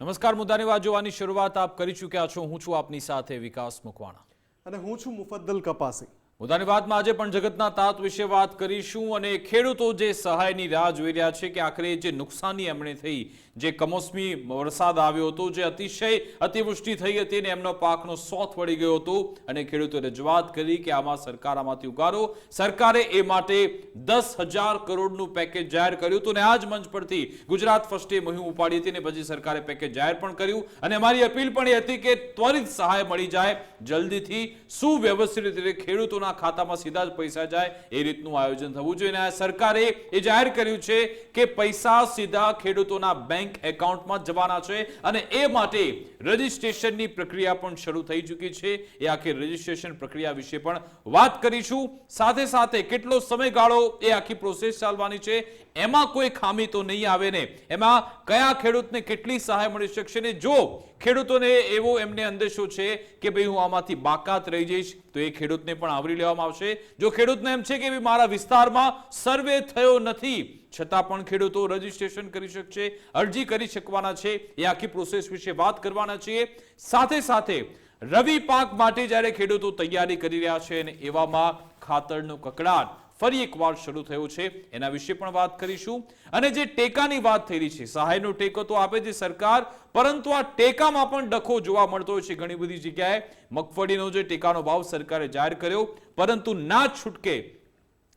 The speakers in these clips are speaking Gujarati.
નમસ્કાર, મુદ્દાની વાત જોવાની શરૂઆત આપ કરી ચૂક્યા છો. હું છું આપની સાથે વિકાસ મકવાણા. અને હું છું મુફદ્દલ કપાસી. મુદ્દાની વાતમાં આજે પણ જગતના તાત વિશે વાત કરીશું અને ખેડૂતો જે સહાયની રાહ જોઈ રહ્યા છે કે આખરે જે નુકસાની એમણે થઈ, જે કમોસમી વરસાદ આવ્યો હતો, જે અતિશય અતિવૃષ્ટિ થઈ હતી અને એમનો પાકનો સોથ વળી ગયો હતો અને ખેડૂતોએ રજૂઆત કરી કે આમાં સરકાર આમાંથી ઉગારો. સરકારે એ માટે દસ હજાર કરોડનું પેકેજ જાહેર કર્યું હતું અને આ જ મંચ પરથી ગુજરાત ફર્સ્ટે મુહિમ ઉપાડી હતી અને પછી સરકારે પેકેજ જાહેર પણ કર્યું. અને અમારી અપીલ પણ એ હતી કે ત્વરિત સહાય મળી જાય. જલ્દીથી સુવ્યવસ્થિત રીતે ખેડૂતોના ખાતામાં સીધા જ પૈસા જાય, એ રીતનું આયોજન થવું જોઈએ. અને સરકારે એ જાહેર કર્યું છે કે પૈસા સીધા ખેડૂતોના બેંક એકાઉન્ટમાં જવાના છે અને એ માટે રજીસ્ટ્રેશનની પ્રક્રિયા પણ શરૂ થઈ ચૂકી છે. એ આખી રજીસ્ટ્રેશન પ્રક્રિયા વિશે પણ વાત કરીશું. સાથે સાથે કેટલો સમયગાળો એ આખી પ્રોસેસ ચાલવાની છે, એમાં કોઈ ખામી તો નહીં આવે ને? એમાં કયા ખેડૂતને કેટલી સહાય મળી શકશે ને? જો ખેડૂતોને એવો એમને અંદેશો છે કે ભાઈ હું આમાંથી બાકાત રહી જઈશ, તો એ ખેડૂતને પણ આવરી લેવામાં આવશે. જો ખેડૂતને એમ છે કે મારા વિસ્તારમાં સર્વે થયો નથી, છતાં પણ ખેડૂતો રજીસ્ટ્રેશન કરી શકશે, અરજી કરી શકવાના છે, એ આખી પ્રોસેસ વિશે વાત કરવાના છીએ. સાથે સાથે, રવિ પાક માટે જ્યારે ખેડૂતો તૈયારી કરી રહ્યા છે અને એવામાં ખાતરનો કકડાટ ફરી એકવાર શરૂ થયો છે. એના વિશે પણ વાત કરીશું. અને જે ટેકાની વાત થઈ રહી છે, સહાયનો ટેકો તો આપે છે સરકાર, પરંતુ આ ટેકામાં પણ ડખો જોવા મળતો છે ઘણી બધી જગ્યાએ. મગફળીનો જે ટેકાનો ભાવ સરકારે જાહેર કર્યો, પરંતુ ના છૂટકે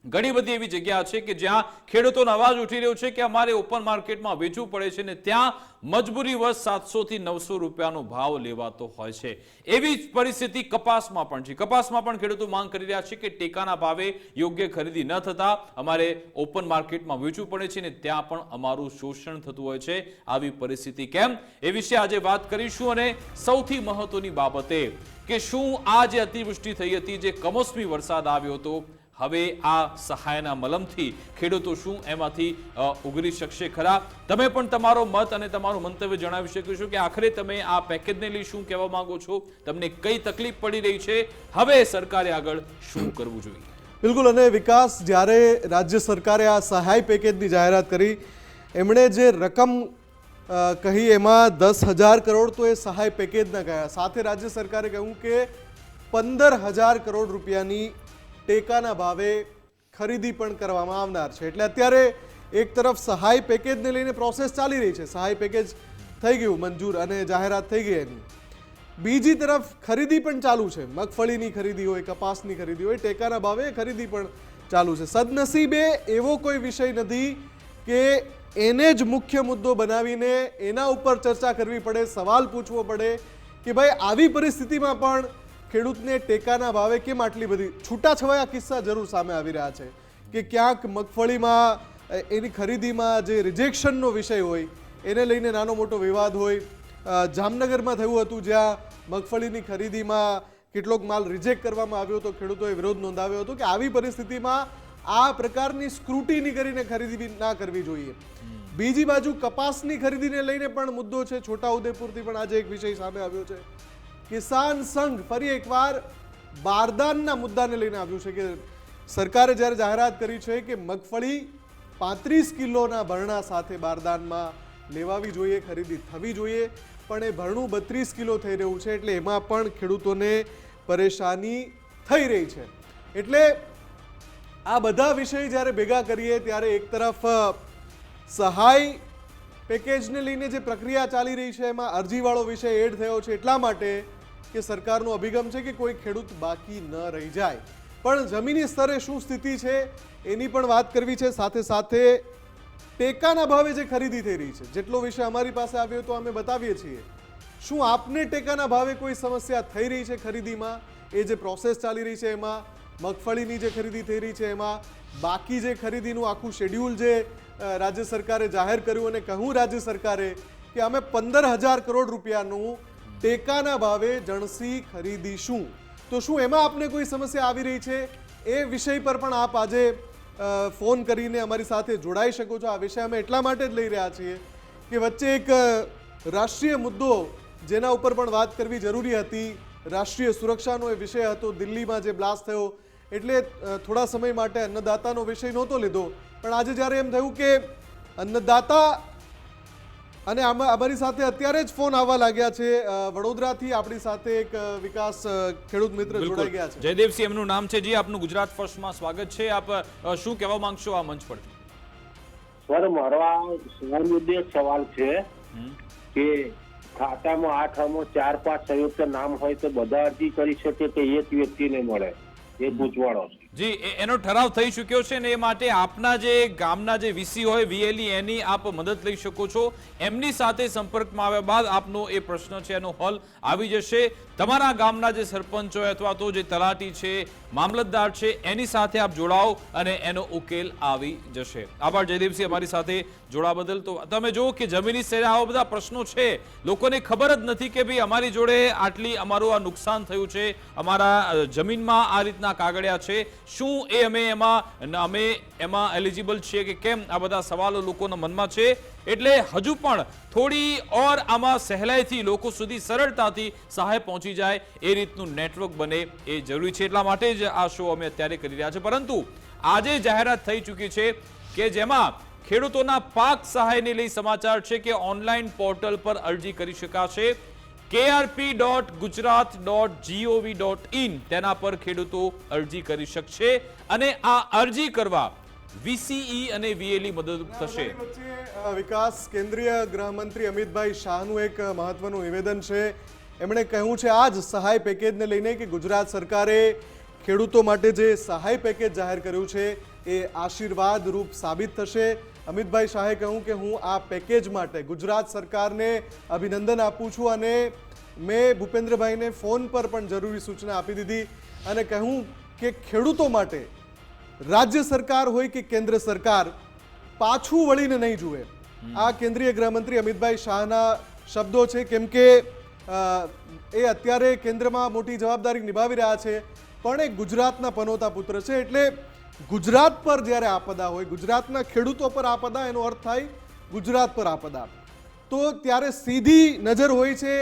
ઘણી બધી એવી જગ્યા છે કે જ્યાં ખેડૂતોનો અવાજ ઉઠી રહ્યો છે કે અમારે ઓપન માર્કેટમાં વેચવું પડે છે ને ત્યાં મજબૂરીવશ સાતસો થી નવસો રૂપિયાનો ભાવ લેવાતો હોય છે. એવી જ પરિસ્થિતિ કપાસમાં પણ છે. કપાસમાં પણ ખેડૂતો માંગ કરી રહ્યા છે કે ટેકાના ભાવે યોગ્ય ખરીદી ન થતા અમારે ઓપન માર્કેટમાં વેચવું પડે છે ને ત્યાં પણ અમારું શોષણ થતું હોય છે આવી પરિસ્થિતિ કેમ? એ વિશે આજે વાત કરીશું અને સૌથી મહત્વની બાબતે કે શું આ જે અતિવૃષ્ટિ થઈ હતી, જે કમોસમી વરસાદ આવ્યો હતો હવે આ સહાયના મલમથી ખેડૂતો શું એમાંથી ઉગરી શકશે ખરા? તમે પણ તમારો મત અને તમારું મંતવ્ય જણાવી શકો છો કે આખરે તમે આ પેકેજને લઈ શું કહેવા માંગો છો? તમને કઈ તકલીફ પડી રહી છે? હવે સરકારે આગળ શું કરવું જોઈએ? બિલકુલ, અને વિકાસ જ્યારે રાજ્ય સરકારે આ સહાય પેકેજની જાહેરાત કરી, એમણે જે રકમ કહી એમાં દસ હજાર કરોડ તો એ સહાય પેકેજના ગયા સાથે રાજ્ય સરકારે કહ્યું કે પંદર હજાર કરોડ રૂપિયાની ટેકાના ભાવે ખરીદી પણ કરવામાં આવનાર છે. એટલે અત્યારે એક તરફ સહાય પેકેજને લઈને પ્રોસેસ ચાલી રહી છે. સહાય પેકેજ થઈ ગયું મંજૂર અને જાહેરાત થઈ ગઈ એની. બીજી તરફ ખરીદી પણ ચાલુ છે. મગફળીની ખરીદી હોય, કપાસની ખરીદી હોય, ટેકાના ભાવે ખરીદી પણ ચાલુ છે. સદનસીબે એવો કોઈ વિષય નથી કે એને જ મુખ્ય મુદ્દો બનાવીને એના ઉપર ચર્ચા કરવી પડે, સવાલ પૂછવો પડે કે ભાઈ આવી પરિસ્થિતિમાં પણ ખેડૂતને ટેકાના ભાવે કેમ આટલી બધી છૂટાછવાયા કિસ્સા જરૂર સામે આવી રહ્યા છે? કે ક્યાંક મગફળીમાં, એની ખરીદીમાં જે રિજેક્શનનો વિષય હોય, એને લઈને નાનો મોટો વિવાદ હોય જામનગરમાં થયું હતું જ્યાં મગફળીની ખરીદીમાં કેટલોક માલ રિજેક્ટ કરવામાં આવ્યો હતો. ખેડૂતોએ વિરોધ નોંધાવ્યો હતો કે આવી પરિસ્થિતિમાં આ પ્રકારની સ્ક્રુટીની કરીને ખરીદી ના કરવી જોઈએ. બીજી બાજુ કપાસની ખરીદીને લઈને પણ મુદ્દો છે. છોટાઉદેપુરથી પણ આજે એક વિષય સામે આવ્યો છે. કિસાન સંઘ ફરી એકવાર બારદાનના મુદ્દાને લઈને આવ્યું છે કે સરકારે જ્યારે જાહેરાત કરી છે કે મગફળી પાંત્રીસ કિલોના ભરણા સાથે બારદાનમાં લેવાવી જોઈએ, ખરીદી થવી જોઈએ, પણ એ ભરણું બત્રીસ કિલો થઈ રહ્યું છે એટલે એમાં પણ ખેડૂતોને પરેશાની થઈ રહી છે. એટલે આ બધા વિષય જ્યારે ભેગા કરીએ ત્યારે એક તરફ સહાય પેકેજને લઈને જે પ્રક્રિયા ચાલી રહી છે, એમાં અરજીવાળો વિષય એડ થયો છે એટલા માટે કે સરકારનો અભિગમ છે કે કોઈ ખેડૂત બાકી ન રહી જાય. પણ જમીની સ્તરે શું સ્થિતિ છે એની પણ વાત કરવી છે. સાથે સાથે ટેકાના ભાવે જે ખરીદી થઈ રહી છે, જેટલો વિષય અમારી પાસે આવ્યો તો અમે બતાવીએ છીએ. શું આપને ટેકાના ભાવે કોઈ સમસ્યા થઈ રહી છે ખરીદીમાં? એ જે પ્રોસેસ ચાલી રહી છે એમાં, મગફળીની જે ખરીદી થઈ રહી છે એમાં, બાકી જે ખરીદીનું આખું શેડ્યુલ જે રાજ્ય સરકારે જાહેર કર્યું અને કહ્યું રાજ્ય સરકારે કે અમે પંદર હજાર કરોડ રૂપિયાનું ટેકાના ભાવે જણસી ખરીદીશું. તો શું એમાં આપને કોઈ સમસ્યા આવી રહી છે? એ વિષય પર પણ આપ આજે ફોન કરીને અમારી સાથે જોડાઈ શકો છો. આ વિષય અમે એટલા માટે જ લઈ રહ્યા છીએ કે વચ્ચે એક રાષ્ટ્રીય મુદ્દો જેના ઉપર પણ વાત કરવી જરૂરી હતી. રાષ્ટ્રીય સુરક્ષાનો એ વિષય હતો. દિલ્હીમાં જે બ્લાસ્ટ થયો, એટલે થોડા સમય માટે અન્નદાતાનો વિષય નહોતો લીધો. પણ આજે જ્યારે એમ થયું કે અન્નદાતા અને આમાં અમારી સાથે અત્યારે જ ફોન આવવા લાગ્યા છે. વડોદરાથી આપણી સાથે એક વિકાસ ખેડૂત મિત્ર જોડાઈ ગયા છે. જયદેવસિંહ એમનું નામ છે જી. આપનું ગુજરાત ફર્સ્ટમાં સ્વાગત છે. આપ શું કહેવા માંગશો આ મંચ પર? સર મારો આ સવાલ એક સવાલ છે કે ખાતામાં આઠ આમાં ચાર પાંચ સંયુક્ત નામ હોય તો બધા અરજી કરી શકે કે એક વ્યક્તિને મળે? એ પૂછવાડો છે. જી એનો ઠરાવ થઈ ચૂક્યો છે ને એ માટે આપના જે ગામના જે વીસી હોય, વીએલઈ, એની આપ મદદ લઈ શકો છો. એમની સાથે સંપર્કમાં આવ્યા બાદ આપનો એ પ્રશ્ન છે, એનો હલ આવી જશે. તમારા ગામના જે સરપંચ હોય અથવા તો જે તલાટી છે, મામલતદાર છે, એની સાથે આપ જોડાઓ અને એનો ઉકેલ આવી જશે. આભાર, જયદીપસિંહ, અમારી સાથે જોડા બદલ. તો તમે જુઓ કે જમીની સ્તરે આવા બધા પ્રશ્નો છે. લોકોને ખબર જ નથી કે ભાઈ અમારી જોડે આટલી અમારું આ નુકસાન થયું છે. અમારા જમીનમાં આ રીતના કાગળિયા છે. શું એ અમે એમાં અમે એમાં એલિજિબલ છીએ કે કેમ? આ બધા સવાલો લોકોના મનમાં છે. એટલે હજુ પણ થોડી ઓર આમાં સહેલાઈથી લોકો સુધી સરળતાથી સહાય પહોંચી જાય એ રીતનું નેટવર્ક બને એ જરૂરી છે. એટલા માટે જ આ શો અમે અત્યારે કરી રહ્યા છે. પરંતુ આજે જાહેરાત થઈ ચૂકી છે કે જેમાં ખેડૂતોના પાક સહાયને લઈ સમાચાર છે કે ઓનલાઈન પોર્ટલ પર અરજી કરી શકાશે. KRP dot Gujarat dot GOV dot in તેના પર ખેડૂતો અરજી કરી શકશે અને આ અરજી કરવા વીસીઈ અને વીએલઈ મદદરૂપ થશે. વિકાસ કેન્દ્રીય ગૃહમંત્રી અમિતભાઈ શાહનું એક મહત્વનું નિવેદન છે. એમણે કહ્યું છે આ જ સહાય પેકેજને લઈને કે ગુજરાત સરકારે ખેડૂતો માટે જે સહાય પેકેજ જાહેર કર્યું છે, એ આશીર્વાદ રૂપ સાબિત થશે. અમિતભાઈ શાહે કહ્યું કે હું આ પેકેજ માટે ગુજરાત સરકારને અભિનંદન આપું છું અને મેં ભૂપેન્દ્રભાઈને ફોન પર પણ જરૂરી સૂચના આપી દીધી અને કહ્યું કે ખેડૂતો માટે રાજ્ય સરકાર હોય કે કેન્દ્ર સરકાર, પાછું વળીને નહીં જુએ. આ કેન્દ્રીય ગૃહમંત્રી અમિતભાઈ શાહના શબ્દો છે, કેમ કે એ અત્યારે કેન્દ્રમાં મોટી જવાબદારી નિભાવી રહ્યા છે, પણ એ ગુજરાતના પનોતા પુત્ર છે, એટલે ગુજરાત પર જ્યારે આપદા હોય, ગુજરાતના ખેડૂતો પર આપદા, એનો અર્થ થાય ગુજરાત પર આપદા. તો ત્યારે સીધી નજર હોય છે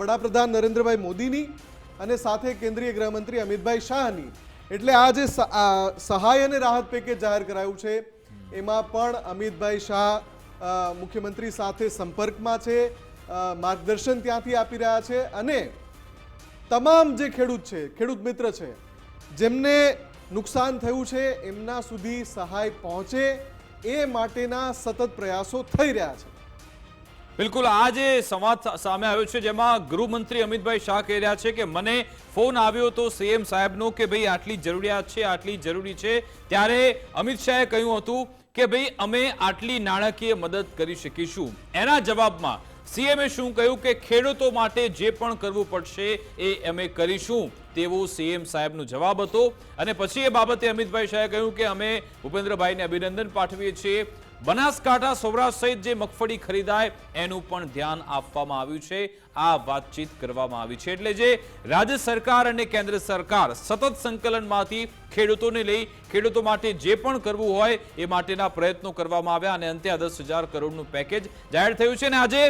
વડાપ્રધાન નરેન્દ્રભાઈ મોદીની અને સાથે કેન્દ્રીય ગૃહમંત્રી અમિતભાઈ શાહની. એટલે આ જે સહાય અને રાહત પેકેજ જાહેર કરાયું છે, એમાં પણ અમિતભાઈ શાહ મુખ્યમંત્રી સાથે સંપર્કમાં છે માર્ગદર્શન ત્યાંથી આપી રહ્યા છે અને તમામ જે ખેડૂત છે, ખેડૂત મિત્ર છે, જેમને નુકસાન થયું છે, એમના સુધી સહાય પહોંચે, એ માટેના સતત પ્રયાસો થઈ રહ્યા છે. બિલકુલ, આ જે સંવાદ સામે આવ્યો છે, જેમાં ગૃહમંત્રી અમિતભાઈ શાહ કહી રહ્યા છે કે, મને ફોન આવ્યો તો સીએમ સાહેબનો કે ભાઈ આટલી જરૂરિયાત છે, આટલી જરૂરી છે. ત્યારે અમિત શાહે કહ્યું હતું કે, ભાઈ અમે આટલી નાણાકીય મદદ કરી શકીશું. એના જવાબમાં સીએમએ શું કહ્યું કે ખેડૂતો માટે જે પણ કરવું પડશે એ અમે કરીશું. તેવો સીએમ સાહેબનો જવાબ હતો. અને પછી એ બાબતે અમિતભાઈ શાહે કહ્યું કે અમે ભૂપેન્દ્રભાઈને અભિનંદન પાઠવીએ છીએ. બનાસકાંઠા સૌરાષ્ટ્ર સહિત જે મગફળી ખરીદાય, એનું પણ ધ્યાન આપવામાં આવ્યું છે. આ વાતચીત કરવામાં આવી છે એટલે જે રાજ્ય સરકાર અને કેન્દ્ર સરકાર સતત સંકલનમાંથી ખેડૂતોને લઈ ખેડૂતો માટે જે પણ કરવું હોય એ માટેના પ્રયત્નો કરવામાં આવ્યા અને અંતે આ દસ હજાર કરોડનું પેકેજ જાહેર થયું છે. અને આજે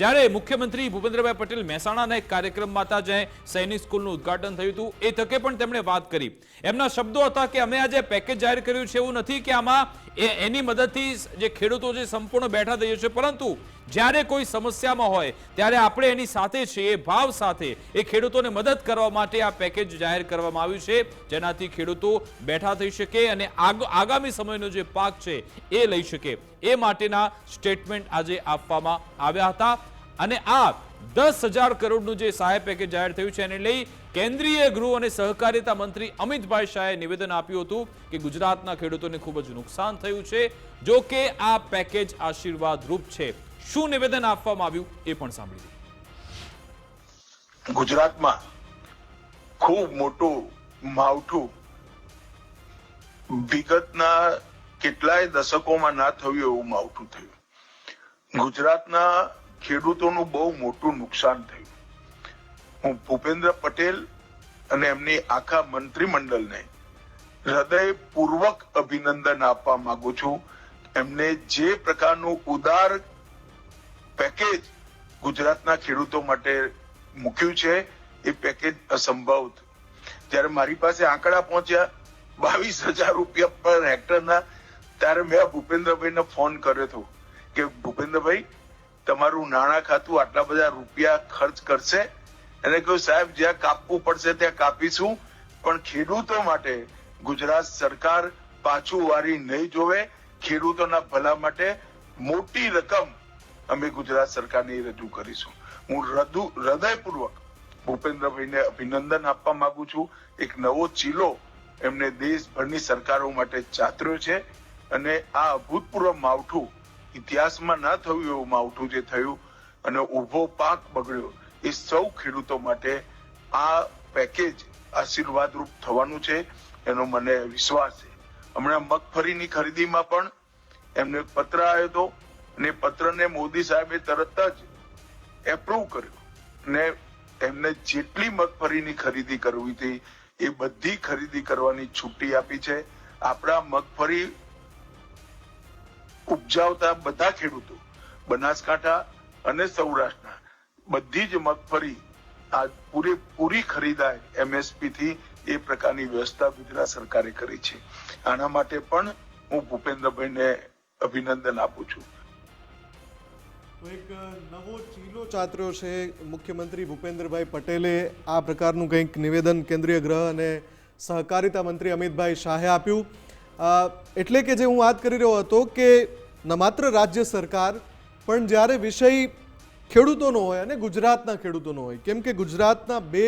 જ્યારે મુખ્યમંત્રી ભૂપેન્દ્રભાઈ પટેલ મહેસાણાના એક કાર્યક્રમમાં હતા જ્યાં સૈનિક સ્કૂલનું ઉદ્ઘાટન થયું હતું, એ તકે પણ તેમણે વાત કરી. એમના શબ્દો હતા કે અમે આજે પેકેજ જાહેર કર્યું છે એવું નથી કે આમાં એની મદદથી જે ખેડૂતો જે સંપૂર્ણ બેઠા થઈ છે પરંતુ જ્યારે કોઈ સમસ્યામાં હોય, ત્યારે આપણે એની સાથે છીએ ભાવ સાથે. એ ખેડૂતોને મદદ કરવા માટે આ પેકેજ જાહેર કરવામાં આવ્યું છે, જેનાથી ખેડૂતો બેઠા થઈ શકે અને આગ- આગામી સમયનો જે પાક છે, એ લઈ શકે. એ માટેના સ્ટેટમેન્ટ આજે આપવામાં આવ્યા હતા. અને આ દસ હજાર કરોડનું જે સહાય પેકેજ જાહેર થયું છે, એને લઈ કેન્દ્રીય ગૃહ અને સહકારિતા મંત્રી અમિતભાઈ શાહે નિવેદન આપ્યું હતું કે ગુજરાતના ખેડૂતોને ખૂબ જ નુકસાન થયું છે જો કે આ પેકેજ આશીર્વાદરૂપ છે. શું નિવેદન આપવામાં આવ્યું એ પણ સાંભળી ગુજરાતમાં ખૂબ મોટું, માવઠું, વિગતના કેટલાય દશકોમાં ના થયું એવું માવઠું થયું. ગુજરાતના ખેડૂતોનું બહુ મોટું નુકસાન થયું. હું ભૂપેન્દ્ર પટેલ અને એમની આખા મંત્રીમંડળને હૃદયપૂર્વક અભિનંદન આપવા માંગુ છું. એમને જે પ્રકારનું ઉદાર પેકેજ ગુજરાતના ખેડૂતો માટે મૂક્યું છે. એ પેકેજ અસંભવ. હતું. જ્યારે મારી પાસે આંકડા પહોંચ્યા બાવીસ હજાર રૂપિયા પર હેક્ટરના, ત્યારે મેં ભૂપેન્દ્રભાઈને ફોન કર્યો હતો કે, ભૂપેન્દ્રભાઈ, તમારું નાણાં ખાતું આટલા બધા રૂપિયા ખર્ચ કરશે? એને કહ્યું, સાહેબ, જ્યાં કાપવું પડશે ત્યાં કાપીશું, પણ ખેડૂતો માટે ગુજરાત સરકાર પાછું વારી નહીં જોવે. ખેડૂતોના ભલા માટે મોટી રકમ અમે ગુજરાત સરકારને રજૂ કરીશું. હું હૃદુ હૃદયપૂર્વક ભૂપેન્દ્રભાઈને અભિનંદન આપવા માંગુ છું. એક નવો ચીલો એમને દેશભરની સરકારો માટે ચાતર્યો છે અને આ અભૂતપૂર્વ માવઠું ઇતિહાસમાં ના થયું એવું માવઠું જે થયું અને ઊભો પાક બગડ્યો એ સૌ ખેડૂતો માટે આ પેકેજ આશીર્વાદરૂપ થવાનું છે એનો મને વિશ્વાસ છે. હમણાં મગફળીની ખરીદીમાં પણ એમને પત્ર આવ્યો હતો. એ પત્રને મોદી સાહેબે તરત જ એપ્રુવ કર્યો. ને એમને જેટલી મગફળીની ખરીદી કરવી હતી, એ બધી ખરીદી કરવાની છૂટી આપી છે. આપણા મગફળી ઉપજાવતા બધા ખેડૂતો, બનાસકાંઠા અને સૌરાષ્ટ્રના, બધી જ મગફળી આ પૂરેપૂરી ખરીદાય એમએસપી થી એ પ્રકારની વ્યવસ્થા ગુજરાત સરકારે કરી છે. આના માટે પણ હું ભૂપેન્દ્રભાઈને અભિનંદન આપું છું. તો એક નવો ચીલો ચાતર્યો છે મુખ્યમંત્રી ભૂપેન્દ્રભાઈ પટેલે. આ પ્રકારનું કંઈક નિવેદન કેન્દ્રીય ગૃહ અને સહકારિતા મંત્રી અમિતભાઈ શાહે આપ્યું. એટલે કે જે હું વાત કરી રહ્યો હતો કે ન માત્ર રાજ્ય સરકાર, પણ જ્યારે વિષય ખેડૂતોનો હોય અને ગુજરાતના ખેડૂતોનો હોય. કેમ કે ગુજરાતના બે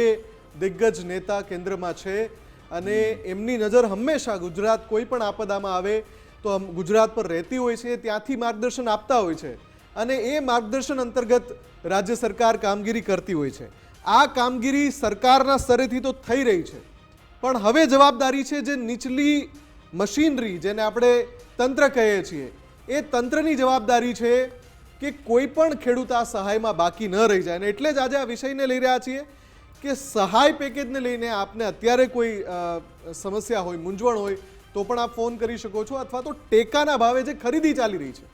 દિગ્ગજ નેતા કેન્દ્રમાં છે અને એમની નજર હંમેશા ગુજરાત કોઈ પણ આપદામાં આવે, તો ગુજરાત પર રહેતી હોય છે, ત્યાંથી માર્ગદર્શન આપતા હોય છે. અને એ માર્ગદર્શન અંતર્ગત રાજ્ય સરકાર કામગીરી કરતી હોય છે. આ કામગીરી સરકારના સ્તરેથી તો થઈ રહી છે. પણ હવે જવાબદારી છે જે નીચલી મશીનરી જેને આપણે તંત્ર કહીએ છીએ, એ તંત્રની જવાબદારી છે કે કોઈ પણ ખેડૂત આ સહાયમાં બાકી ન રહી જાય. અને એટલે જ આજે આ વિષયને લઈ રહ્યા છીએ કે સહાય પેકેજને લઈને આપને અત્યારે કોઈ સમસ્યા હોય, મૂંઝવણ હોય, તો પણ આપ ફોન કરી શકો છો અથવા તો ટેકાના ભાવે જે ખરીદી ચાલી રહી છે.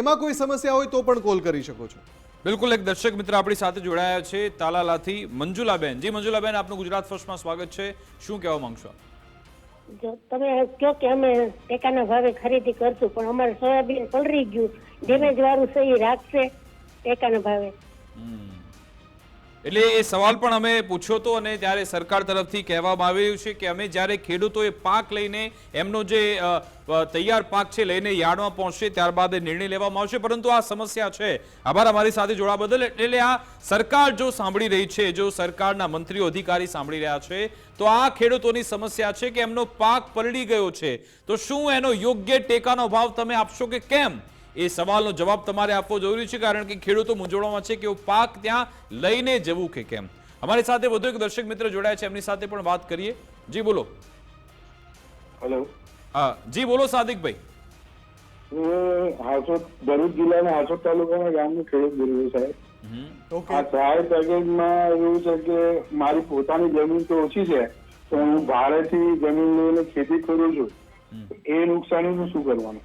એમાં કોઈ સમસ્યા હોય તો પણ કોલ કરી શકો છો. બિલકુલ એક દર્શક મિત્ર આપણી સાથે જોડાયા છે તાલાલાથી મંજુલાબેન. જી મંજુલાબેન આપનું ગુજરાત ફર્સ્ટમાં સ્વાગત છે. શું કહેવા માંગશો? જો તમે કહો કે અમે ટેકાના ભાવે ખરીદી કરશું પણ અમારે સોયાબીન પલરી ગયું. ડેમેજ વાળું છે એ રાખશે ટેકાના ભાવે. એટલે એ સવાલ પણ અમે પૂછ્યો હતો અને ત્યારે સરકાર તરફથી કહેવામાં આવી રહ્યું છે કે અમે જ્યારે ખેડૂતોએ પાક લઈને એમનો જે તૈયાર પાક છે લઈને યાર્ડમાં પહોંચશે ત્યારબાદ નિર્ણય લેવામાં આવશે. પરંતુ આ સમસ્યા છે. આભાર અમારી સાથે જોડાવા બદલ. એટલે આ સરકાર જો સાંભળી રહી છે, જો સરકારના મંત્રીઓ, અધિકારી સાંભળી રહ્યા છે, તો આ ખેડૂતોની સમસ્યા છે કે એમનો પાક પલળી ગયો છે. તો શું એનો યોગ્ય ટેકાનો ભાવ તમે આપશો કે કેમ? એ સવાલનો જવાબ તમારે આપવો જરૂરી છે કારણ કે ખેડૂતો મૂંઝવણમાં છે કે પાક ત્યાં લઈને જવું કે કેમ. અમારી સાથે વધુ એક દર્શક મિત્ર જોડાયા છે એમની સાથે પણ વાત કરીએ. જી બોલો. હેલો. હા જી બોલો સાદિકભાઈ. હું હાસોદ ભરૂચ જિલ્લાના હાસોદ તાલુકાના ગામનો ખેડૂત બોલું સાહેબ. ઓકે. આ સહાય પેકેજમાં એવું છે કે મારી પોતાની જમીન તો ઓછી છે તો હું ભાડેથી જમીન લઈને ખેતી કરું છું. એ નુકસાની શું કરવાનું?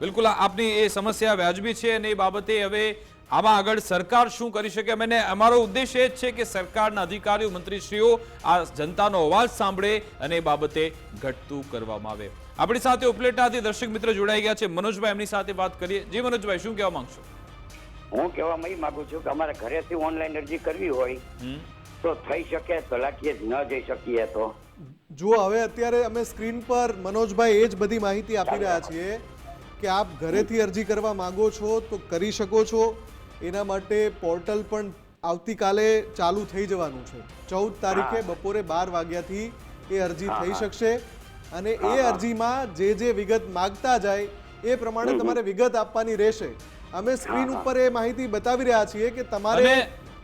બિલકુલ આપની એ સમસ્યા વ્યાજબી છે અને એ બાબતે હવે આમાં આગળ સરકાર શું કરી શકે? અને અમારો ઉદ્દેશ એ જ છે કે સરકારના અધિકારીઓ મંત્રીશ્રીઓ આ જનતાનો અવાજ સાંભળે અને એ બાબતે ઘટતું કરવામાં આવે. આપણી સાથે ઉપલેટાથી દર્શક મિત્ર જોડાઈ ગયા છે મનોજભાઈ એમની સાથે વાત કરીએ. જી મનોજભાઈ શું કહેવા માંગશો? હું કહેવા એ માંગુ છું કે અમારે ઘરેથી ઓનલાઈન અરજી કરવી હોય હમ. તો થઈ શકે તલાકીએ ન જઈ શકીએ તો. જુઓ હવે અત્યારે અમે સ્ક્રીન પર મનોજભાઈ એ જ બધી માહિતી આપી રહ્યા છીએ. કે આપ ઘરેથી અરજી કરવા માંગો છો તો કરી શકો છો. એના માટે પોર્ટલ પણ આવતીકાલે ચાલુ થઈ જવાનું છે. ચૌદ તારીખે બપોરે બાર વાગ્યાથી એ અરજી થઈ શકશે અને એ અરજીમાં જે જે વિગત માગતા જાય એ પ્રમાણે તમારે વિગત આપવાની રહેશે. અમે સ્ક્રીન ઉપર એ માહિતી બતાવી રહ્યા છીએ કે તમારે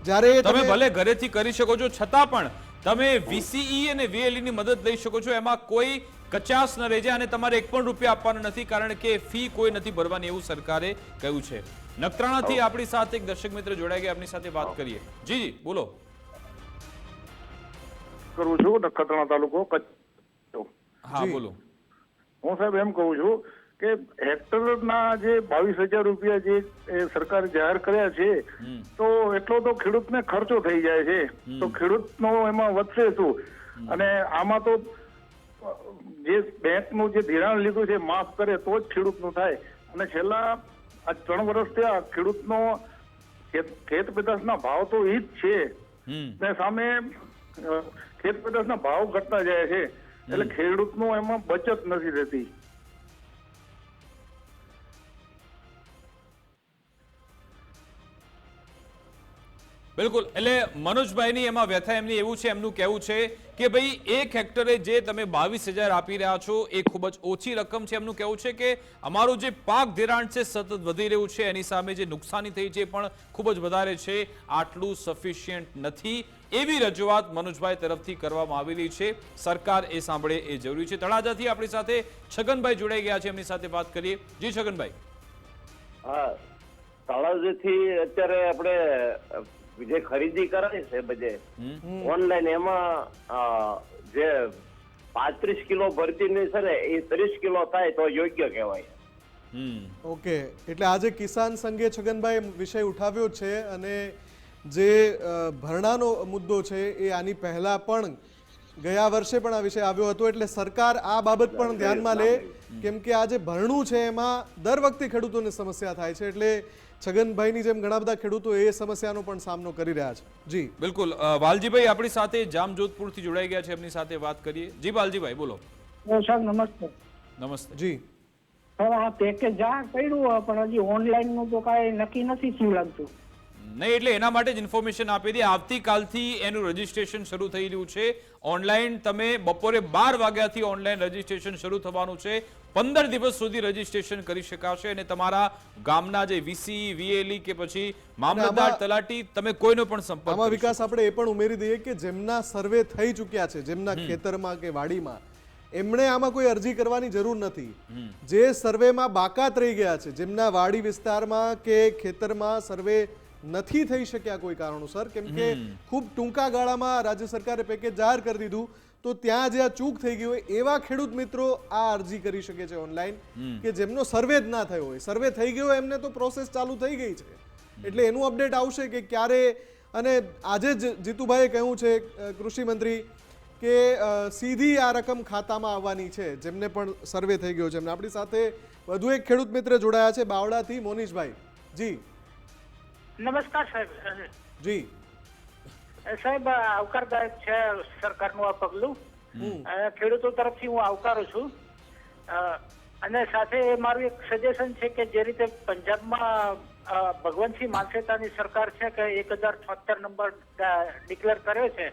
જ્યારે તમે ભલે ઘરેથી કરી શકો છો છતાં પણ તમે વીસીઈ અને વીએલઈ ની મદદ લઈ શકો છો. એમાં કોઈ કચાસ ન રહે જાય અને તમારે એક પણ રૂપિયા આપવાના નથી કારણ કે ફી કોઈ નથી ભરવાની એવું સરકારે કહ્યું છે. નખત્રાણાથી આપણી સાથે એક દર્શક મિત્ર જોડાઈ ગયા આપની સાથે વાત કરીએ. જી જી બોલો. કરું છું નખત્રાણા તાલુકો કચ્છ હા બોલો. હું સાહેબ એમ કહું છું કે હેક્ટરના જે બાવીસ હજાર રૂપિયા જે સરકારે જાહેર કર્યા છે તો એટલો તો ખેડૂતને ખર્ચો થઈ જાય છે. તો ખેડૂતનો એમાં વધશે શું? અને આમાં તો જે બેંકનું જે ધિરાણ લીધું છે માફ કરે તો જ ખેડૂતનું થાય. અને છેલ્લા આ ત્રણ વર્ષથી આ ખેડૂતનો ખેત ખેત પેદાશના ભાવ તો ઈ જ છે. ને સામે ખેત પેદાશના ભાવ ઘટતા જાય છે. એટલે ખેડૂતનું એમાં બચત નથી રહેતી. બિલકુલ. એટલે મનોજભાઈની એમાં વ્યથા એમની એવું છે, એમનું કહેવું છે કે ભાઈ, એક હેક્ટરે જે તમે બાવીસ આપી રહ્યા છો, એ ખૂબ જ ઓછી રકમ છે. એમનું કહેવું છે કે અમારું જે પાક ધિરાણ છે, સતત વધી રહ્યું છે. એની સામે જે નુકસાની થઈ છે પણ ખૂબ જ વધારે છે. આટલું સફિશિયન્ટ નથી. એવી રજૂઆત મનોજભાઈ તરફથી કરવામાં આવેલી છે. સરકાર એ સાંભળે એ જરૂરી છે. તળાજાથી આપણી સાથે છગનભાઈ જોડાઈ ગયા છે. એમની સાથે વાત કરીએ. જી છગનભાઈ. હા. તળાવથી અત્યારે આપણે જે ખરીદી કરે છે બધે ઓનલાઈન એમાં જે પાંત્રીસ કિલો ભરતીની છે ને એ ત્રીસ કિલો થાય તો યોગ્ય કહેવાય. ઓકે એટલે આજે કિસાન સંઘે છગનભાઈ વિષય ઉઠાવ્યો છે અને જે ભરણાનો મુદ્દો છે એ આની પહેલા પણ ગયા વર્ષે પણ આ વિષય આવ્યો હતો એટલે સરકાર આ બાબત પણ ધ્યાનમાં લે કેમ કે આ જે ભરણું છે એમાં દર વખતે ખેડૂતોને સમસ્યા થાય છે એટલે છગનભાઈની જેમ ઘણા બધા ખેડૂતો એ સમસ્યાનો પણ સામનો કરી રહ્યા છે. જી. બિલકુલ. વાલજીભાઈ આપણી સાથે જામજોધપુરથી જોડાઈ ગયા છે. એમની સાથે વાત કરીએ. જી વાલજીભાઈ બોલો. સાહેબ નમસ્તે. નમસ્તે. જી. સર આ પેકેજ જાહેર કર્યું પણ હજી ઓનલાઈનનું તો કાંઈ નક્કી નથી શું લાગતું. નહીં એટલે એના માટે જ ઇન્ફોર્મેશન આપી દી આવતીકાલથી એનું રજીસ્ટ્રેશન શરૂ થઈ રહ્યું છે. ઓનલાઈન તમે બપોરે બાર વાગ્યાથી ઓનલાઈન રજીસ્ટ્રેશન શરૂ થવાનું છે. પંદર દિવસ સુધી રજીસ્ટ્રેશન કરી શકાશે અને તમારા ગામના જે વીસી વીએલઈ કે પછી મામલતદાર તલાટી તમે કોઈનો પણ સંપર્ક આમાં વિકાસ આપણે એ પણ ઉમેરી દઈએ કે જેમના સર્વે થઈ ચૂક્યા છે જેમના ખેતરમાં કે વાડીમાં એમણે આમાં કોઈ અરજી કરવાની જરૂર નથી. જે સર્વેમાં બાકાત રહી ગયા છે જેમના વાડી વિસ્તારમાં કે ખેતરમાં સર્વે નથી થઈ શક્યા કોઈ કારણોસર કેમ કે ખૂબ ટૂંકા ગાળામાં રાજ્ય સરકારે પેકેજ જાહેર કરી દીધું. તો ત્યાં જે આ ચૂક થઈ ગઈ હોય એવા ખેડૂત મિત્રો આ અરજી કરી શકે છે ઓનલાઈન કે જેમનો સર્વે જ ના થયો હોય. સર્વે થઈ ગયો હોય એમને તો પ્રોસેસ ચાલુ થઈ ગઈ છે. એટલે એનું અપડેટ આવશે કે ક્યારે અને આજે જ જીતુભાઈએ કહ્યું છે કૃષિ મંત્રી કે સીધી આ રકમ ખાતામાં આવવાની છે. જેમને પણ સર્વે થઈ ગયો છે. એમને આપણી સાથે વધુ એક ખેડૂત મિત્ર જોડાયા છે બાવળાથી મોનીશભાઈ જી. નમસ્કાર સાહેબ. જી. સાહેબ આવકારદાયક છે સરકારનું આ પગલું. અને ખેડૂતો તરફથી હું આવકારું છું. અને સાથે મારું એક સજેશન છે કે જે રીતે પંજાબમાં ભગવંતસિંહ માનસેતાની સરકાર છે કે એક હજાર છોતેર નંબર ડિક્લેર કર્યો છે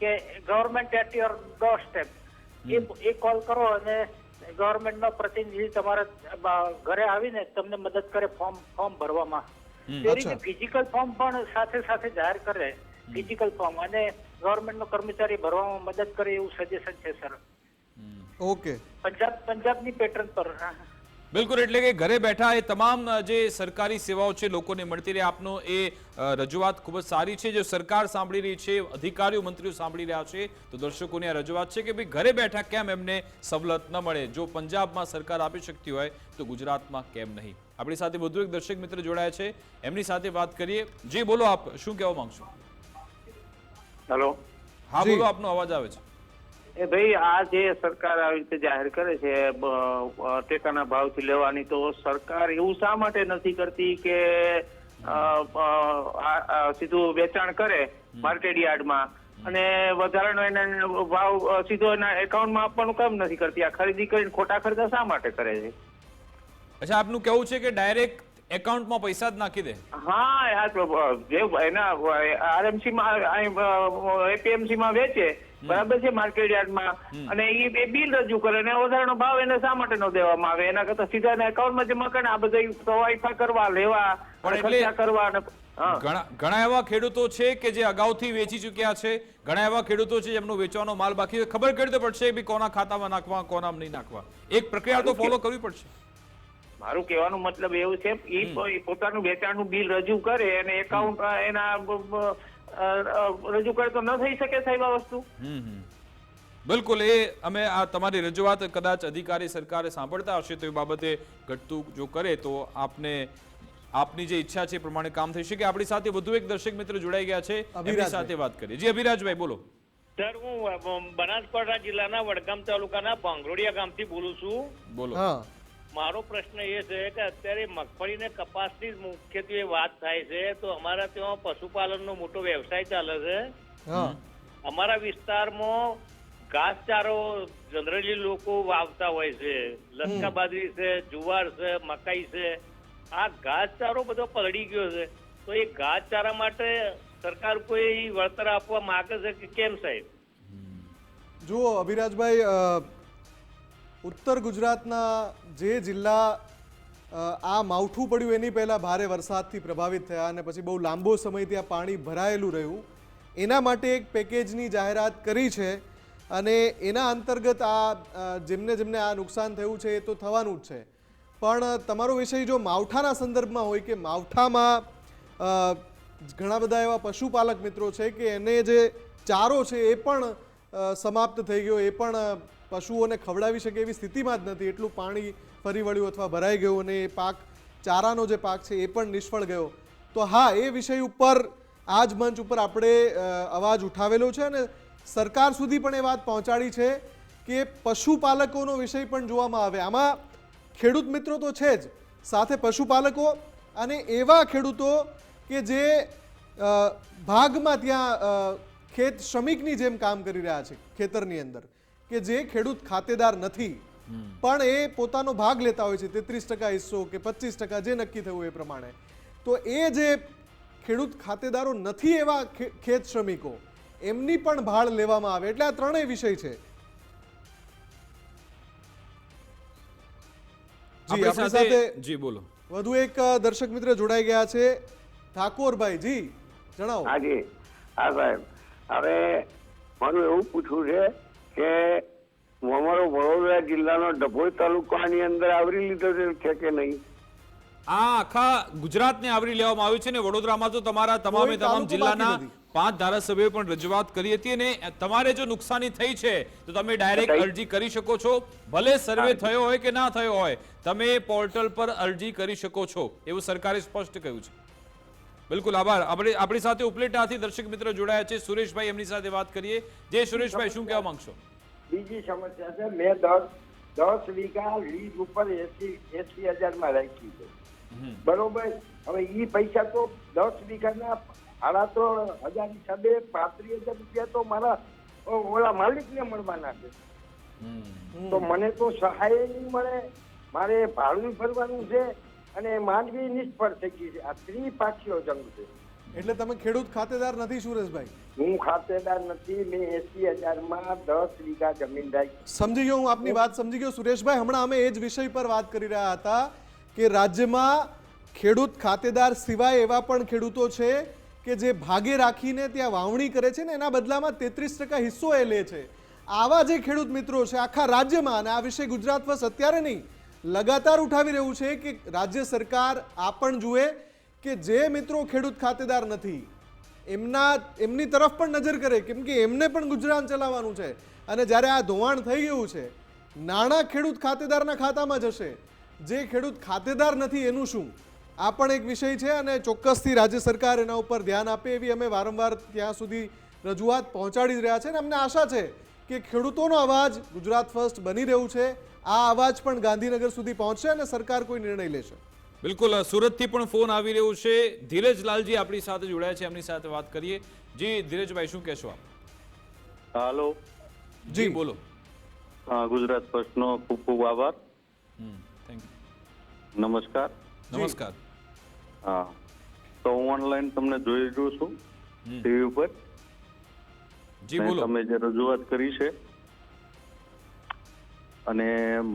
કે government at your door step. એ એ કોલ કરો અને ગવર્મેન્ટનો પ્રતિનિધિ તમારા ઘરે આવીને તમને મદદ કરે ફોર્મ ફોર્મ ભરવામાં. તે રીતે ફિઝિકલ ફોર્મ પણ સાથે સાથે જાહેર કરે. ફિઝિકલ ફોર્મ અને ગવર્મેન્ટનો કર્મચારી ભરવામાં મદદ કરે એવું સજેશન છે સર ઓકે. પંજાબ પંજાબની પેટર્ન પર. બિલકુલ એટલે કે ઘરે બેઠા એ તમામ જે સરકારી સેવાઓ છે લોકોને મળતી રહે. આપનો એ રજૂઆત ખૂબ જ સારી છે. જે સરકાર સાંભળી રહી છે અધિકારીઓ મંત્રીઓ સાંભળી રહ્યા છે તો દર્શકોની આ રજૂઆત છે કે ભાઈ ઘરે બેઠા કેમ એમને સવલત ન મળે? જો પંજાબમાં સરકાર આપી શકતી હોય તો ગુજરાતમાં કેમ નહીં? આપણી સાથે વધુ એક દર્શક મિત્ર જોડાયા છે. એમની સાથે વાત કરીએ. જે બોલો આપ શું કહેવા માંગશો? હેલો. હા બોલો આપનો અવાજ આવે છે. એ ભાઈ આ જે સરકાર આવી રીતે જાહેર કરે છે ટેકાના ભાવથી લેવાની તો સરકાર એવું શા માટે નથી કરતી કે સીધું વેચાણ કરે માર્કેટ યાર્ડમાં? અને વધારાનો એને ભાવ સીધો એના એકાઉન્ટમાં આપવાનું કામ નથી કરતી? આ ખરીદી કરીને ખોટા ખર્ચા શા માટે કરે છે? અચ્છા આપનું કેવું છે કે ડાયરેક્ટ એકાઉન્ટમાં પૈસા જ નાખી દે. હા યાર જે એના આરએમસી માં એપીએમસી માં વેચે બરાબર છે માર્કેટ યાર્ડમાં. અને એ બિલ રજૂ કરે અને વધારાનો ભાવ એને શા માટે નો દેવામાં આવે? એના કરતા સીધા એકાઉન્ટમાં જમા કરે આ બધા સવાઈફા કરવા લેવા ખર્ચા કરવા અને ઘણા એવા ખેડૂતો છે કે જે અગાઉથી વેચી ચૂક્યા છે. ઘણા એવા ખેડૂતો છે જેમનો વેચવાનો માલ બાકી ખબર કઈ રીતે પડશે કોના ખાતામાં નાખવા કોનામાં નહીં નાખવા? એક પ્રક્રિયા તો ફોલો કરવી પડશે. મારું કહેવાનું મતલબ એવું છે એ પોતાનું વેચાણનું બિલ રજૂ કરે અને એકાઉન્ટ એના રજૂ કરે તો ન થઈ શકે સાહેબ આ વસ્તુ. બિલકુલ એ અમે આ તમારી રજૂઆત કદાચ અધિકારી સરકારે સાંભળતા હશે તો એ બાબતે ઘટતું જો કરે તો આપને આપની જે ઈચ્છા છે એ પ્રમાણે કામ થઈ શકે. આપણી સાથે વધુ એક દર્શક મિત્ર જોડાઈ ગયા છે અભિરાજ સાથે વાત કરીએ. જી અભિરાજભાઈ બોલો. સર હું બનાસકાંઠા જિલ્લાના વડગામ તાલુકાના ભાંગરોડિયા ગામથી બોલું છું. બોલો. હા. મારો પ્રશ્ન એ છે કે અત્યારે મગફળી ને કપાસની મુખ્યત્વે વાત થાય છે તો અમારા ત્યાં પશુપાલનનો મોટો વ્યવસાય ચાલે છે. અમારા વિસ્તારમાં ઘાસચારો જનરલી લોકો વાવતા હોય છે. લસકા બાજરી છે જુવાર છે મકાઈ છે. આ ઘાસચારો બધો પલળી ગયો છે. તો એ ઘાસચારા માટે સરકાર કોઈ વળતર આપવા માંગે છે કે કેમ સાહેબ? જુઓ અભિરાજભાઈ ઉત્તર ગુજરાતના જે જિલ્લા આ માવઠું પડ્યું એની પહેલાં ભારે વરસાદથી પ્રભાવિત થયા અને પછી બહુ લાંબો સમય ત્યાં પાણી ભરાયેલું રહ્યું. એના માટે એક પેકેજની જાહેરાત કરી છે અને એના અંતર્ગત આ જેમને જેમને આ નુકસાન થયું છે એ તો થવાનું જ છે. પણ તમારો વિષય જો માવઠાના સંદર્ભમાં હોય કે માવઠામાં ઘણા બધા એવા પશુપાલક મિત્રો છે કે એને જે ચારો છે એ પણ સમાપ્ત થઈ ગયો, એ પણ પશુઓને ખવડાવી શકે એવી સ્થિતિમાં જ નથી. એટલું પાણી ફરી વળ્યું અથવા ભરાઈ ગયું અને એ પાક, ચારાનો જે પાક છે એ પણ નિષ્ફળ ગયો. તો હા, એ વિષય ઉપર આ જ મંચ ઉપર આપણે અવાજ ઉઠાવેલો છે અને સરકાર સુધી પણ એ વાત પહોંચાડી છે કે પશુપાલકોનો વિષય પણ જોવામાં આવે. આમાં ખેડૂત મિત્રો તો છે જ, સાથે પશુપાલકો અને એવા ખેડૂતો કે જે ભાગમાં ત્યાં ખેત શ્રમિકની જેમ કામ કરી રહ્યા છે ખેતરની અંદર. કે જે ખેડૂત ખાતેદાર નથી પણ એ પોતાનો ભાગ લેતા હોય છે તેત્રીસ ટકા હિસ્સો કે પચીસ ટકા જે નક્કી થયું એ પ્રમાણે. તો એ જે ખેડૂત ખાતેદારો નથી એવા ખેત શ્રમિકો એમની પણ ભાળ લેવામાં આવે. એટલે આ ત્રણેય વિષય છે. જી આપણી સાથે જી બોલો. વધુ એક દર્શક મિત્ર જોડાઈ ગયા છે ઠાકોરભાઈ. જી જણાવો. હાજી હા સાહેબ. હવે મારું એવું પૂછવું છે કે અમારો વડોદરા જિલ્લાનો ડભોઈ તાલુકાની અંદર આવરી લીધો છે કે નહીં? આ આખા ગુજરાતને આવરી લેવામાં આવ્યું છે ને વડોદરામાં તો તમારા તમામે તમામ જિલ્લાના પાંચ ધારાસભ્યોએ પણ રજૂઆત કરી હતી અને તમારે જો નુકસાની થઈ છે તો તમે ડાયરેક્ટ અરજી કરી શકો છો. ભલે સર્વે થયો હોય કે ના થયો હોય તમે પોર્ટલ પર અરજી કરી શકો છો. એવું સરકારે સ્પષ્ટ કહ્યું છે. બિલકુલ આભાર. આપણે આપણી સાથે ઉપલેટાથી દર્શક મિત્ર જોડાયા છે. સુરેશભાઈ એમની સાથે વાત કરીએ. જે સુરેશભાઈ શું કહેવા માંગશો? બીજી સમસ્યા છે મેં દસ દસ વીઘા લીઝ ઉપર એસી એસી હજારમાં રાખી છે. બરોબર? હવે એ પૈસા તો દસ વીઘાના સાડા ત્રણ હજાર હિસાબે પાંત્રીસ હજાર રૂપિયા તો મારા ઓલા માલિકને મળવાના છે. તો મને તો સહાય નહીં મળે. મારે ભાડું ભરવાનું છે. અને માનવી નિષ્ફળ થઈ ગઈ છે. આ ત્રિપાક્ષીય જંગ છે. એટલે તમે ખેડૂત ખાતેદાર નથી સુરેશભાઈ? હું ખાતેદાર નથી મેં એસી હજારમાં દસ વીઘા જમીન રાખી સમજી ગયો હું આપની વાત સમજી ગયો. સુરેશભાઈ હમણાં અમે એ જ વિષય પર વાત કરી રહ્યા હતા કે રાજ્યમાં ખેડૂત ખાતેદાર સિવાય એવા પણ ખેડૂતો છે કે જે ભાગે રાખીને ત્યાં વાવણી કરે છે ને એના બદલામાં તેત્રીસ ટકા હિસ્સો એ લે છે. આવા જે ખેડૂત મિત્રો છે આખા રાજ્યમાં અને આ વિષય ગુજરાત બસ અત્યારે નહીં લગાતાર ઉઠાવી રહ્યું છે કે રાજ્ય સરકાર આ પણ જુએ કે જે મિત્રો ખેડૂત ખાતેદાર નથી, એમના, એમની તરફ પણ નજર કરે, કેમ કે એમને પણ ગુજરાન ચલાવવાનું છે. અને જ્યારે આ ધોવાણ થઈ ગયું છે, નાણાં ખેડૂત ખાતેદારના ખાતામાં જશે. જે ખેડૂત ખાતેદાર નથી એનું શું? આ પણ એક વિષય છે અને ચોક્કસથી રાજ્ય સરકાર એના ઉપર ધ્યાન આપે એવી અમે વારંવાર ત્યાં સુધી રજૂઆત પહોંચાડી રહ્યા છે. અને અમને આશા છે કે ખેડૂતોનો અવાજ ગુજરાત ફર્સ્ટ બની રહ્યું છે. આ અવાજ પણ ગાંધીનગર સુધી પહોંચશે અને સરકાર કોઈ નિર્ણય લેશે. બિલકુલ સુરતથી પણ ફોન આવી રહ્યો છે. ધીરજ લાલજી આપણી સાથે જોડાયા છે એમની સાથે વાત કરીએ. જી ધીરજભાઈ શું કહેશો આપ? હાલો. જી બોલો. ગુજરાત ફર્સ્ટનો ખૂબ ખૂબ આભાર. થેન્ક યુ નમસ્કાર. નમસ્કાર. હા તો હું ઓનલાઈન તમને જોઈ રહ્યો છું ટીવી ઉપર. જી બોલો. તમે જે રજૂઆત કરી છે અને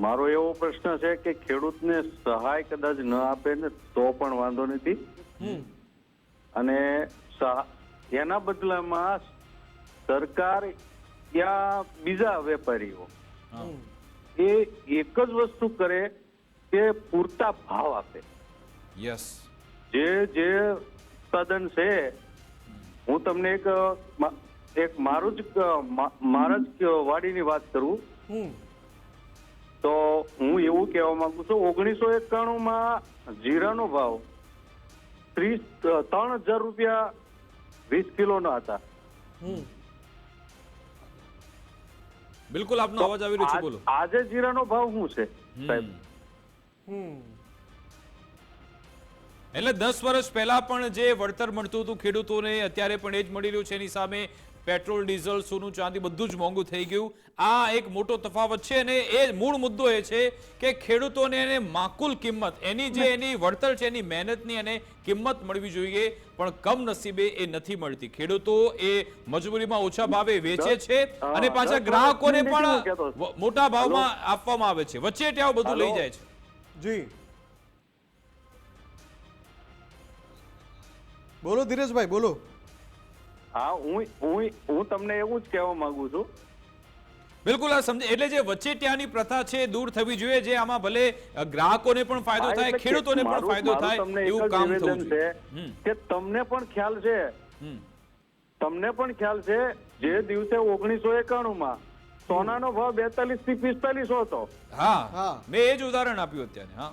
મારો એવો પ્રશ્ન છે કે ખેડૂતને સહાય કદાચ ન આપે ને તો પણ વાંધો નથી. અને એના બદલામાં સરકાર ત્યાં બીજા વેપારીઓ એ એક જ વસ્તુ કરે કે પૂરતા ભાવ આપે. યસ. જે જે ઉત્પાદન છે હું તમને એક એક મારું જ મારા જ વાડીની વાત કરું. તો હું એવું કહેવા માંગુ છું ઓગણીસો એકાણું માં જીરાનો ભાવ ત્રીસ ત્રણ હજાર રૂપિયા વીસ કિલોના હતા. બિલકુલ આપનો અવાજ આવી રહ્યો છે બોલો. આજ- જીરાનો ભાવ શું છે સાહેબ? એટલે દસ વર્ષ પહેલા પણ જે વળતર મળતું હતું ખેડૂતોને અત્યારે પણ એ જ મળી રહ્યું છે એની સામે પેટ્રોલ ડીઝલ સોનું ચાંદી બધું જ મોંઘું થઈ ગયું. આ એક મોટો તફાવત છે અને એ મૂળ મુદ્દો એ છે કે ખેડૂતોને એને માકુલ કિંમત એની જે એની વળતર છે એની મહેનતની અને કિંમત મળવી જોઈએ પણ કમનસીબે એ નથી મળતી. ખેડૂતો એ મજબૂરીમાં ઓછા ભાવે વેચે છે અને પાછા ગ્રાહકોને પણ મોટા ભાવમાં આપવામાં આવે છે. વચ્ચે વચેટિયાઓ બધું લઈ જાય છે. જી. બોલો ધીરજભાઈ બોલો. હા હું હું હું તમને એવું જ કહેવા માંગુ છું. બિલકુલ આ સમજે એટલે જે વચેટિયાની પ્રથા છે દૂર થવી જોઈએ જે આમાં ભલે ગ્રાહકોને પણ ફાયદો થાય ખેડૂતોને પણ ફાયદો થાય એવું કામ થવું છે જોઈએ કે તમને પણ ખ્યાલ છે. તમને પણ ખ્યાલ છે જે દિવસે ઓગણીસો એકાણું માં સોનાનો ભાવ બેતાલીસથી પિસ્તાલીસ હતો. હા હા. મેં એ જ ઉદાહરણ આપ્યું અત્યારે હા.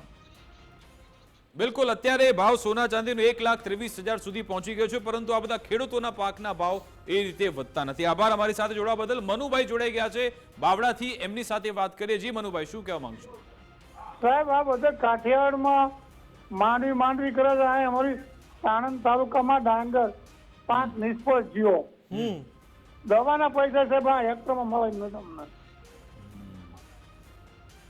બિલકુલ અત્યારે ભાવ સોના ચાંદીનો એક લાખ ત્રેવીસ હજાર સુધી પહોંચી ગયો છે પરંતુ આ બધા ખેડૂતોના પાકના ભાવ એ રીતે વધતા નથી. આભાર અમારી સાથે જોડવા બદલ. મનુભાઈ જોડાઈ ગયા છે બાવડાથી એમની સાથે વાત કરીએ. જી મનુભાઈ શું કહેવા માંગશો? સાહેબ આ બધા કાઠિયાવાડમાં માંડવી માંડવી કરે છે. આ અમારી સાણંદ તાલુકામાં ડાંગર પાંચ નિષ્ફળ જીવો. હમ. દવાના પૈસા સાહેબ આ હેક્ટરમાં મળે નહીં તમને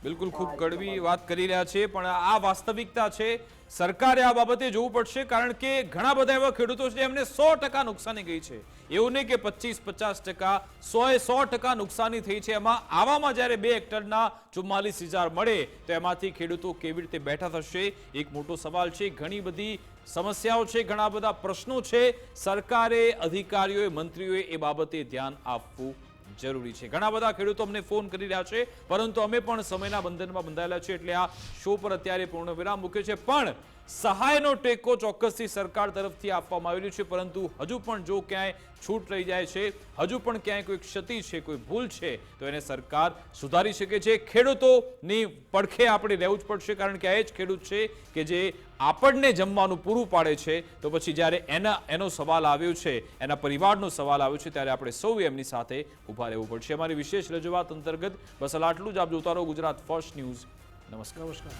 બિલકુલ ખૂબ કડવી વાત કરી રહ્યા છે પણ આ વાસ્તવિકતા છે. સરકારે આ બાબતે જોવું પડશે કારણ કે ઘણા બધા એવા ખેડૂતો છે એમને સો ટકા નુકસાની ગઈ છે. એવું નહીં કે પચીસ, પચાસ ટકા સો એ સો ટકા નુકસાની થઈ છે. એમાં આવામાં જ્યારે બે હેક્ટરના ચુમ્માલીસ હજાર મળે, તો એમાંથી ખેડૂતો કેવી રીતે બેઠા થશે? એક મોટો સવાલ છે. ઘણી બધી સમસ્યાઓ છે, ઘણા બધા પ્રશ્નો છે. સરકારે, અધિકારીઓએ, મંત્રીઓએ એ બાબતે ધ્યાન આપવું જરૂરી છે. ઘણા બધા ખેડૂતો અમને ફોન કરી રહ્યા છે, પરંતુ અમે પણ સમયના બંધનમાં બંધાયેલા છે એટલે આ શો પર અત્યારે પૂર્ણ વિરામ મૂક્યો છે. પણ સહાયનો ટેકો ચોક્કસથી સરકાર તરફથી આપવામાં આવેલું છે, પરંતુ હજુ પણ જો ક્યાંય છૂટ રહી જાય છે, હજુ પણ ક્યાંય કોઈ ક્ષતિ છે, કોઈ ભૂલ છે, તો એને સરકાર સુધારી શકે છે. ખેડૂતોની પડખે આપણે રહેવું જ પડશે, કારણ કે આ એ જ ખેડૂત છે કે જે આપણને જમવાનું પૂરું પાડે છે. તો પછી જ્યારે એના, એનો સવાલ આવ્યો છે, એના પરિવારનો સવાલ આવ્યો છે, ત્યારે આપણે સૌ એમની સાથે ઊભા રહેવું પડશે. અમારી વિશેષ રજૂઆત અંતર્ગત બસ આટલું જ. આપ જોતા રહો ગુજરાત ફર્સ્ટ ન્યૂઝ. નમસ્કાર. નમસ્કાર.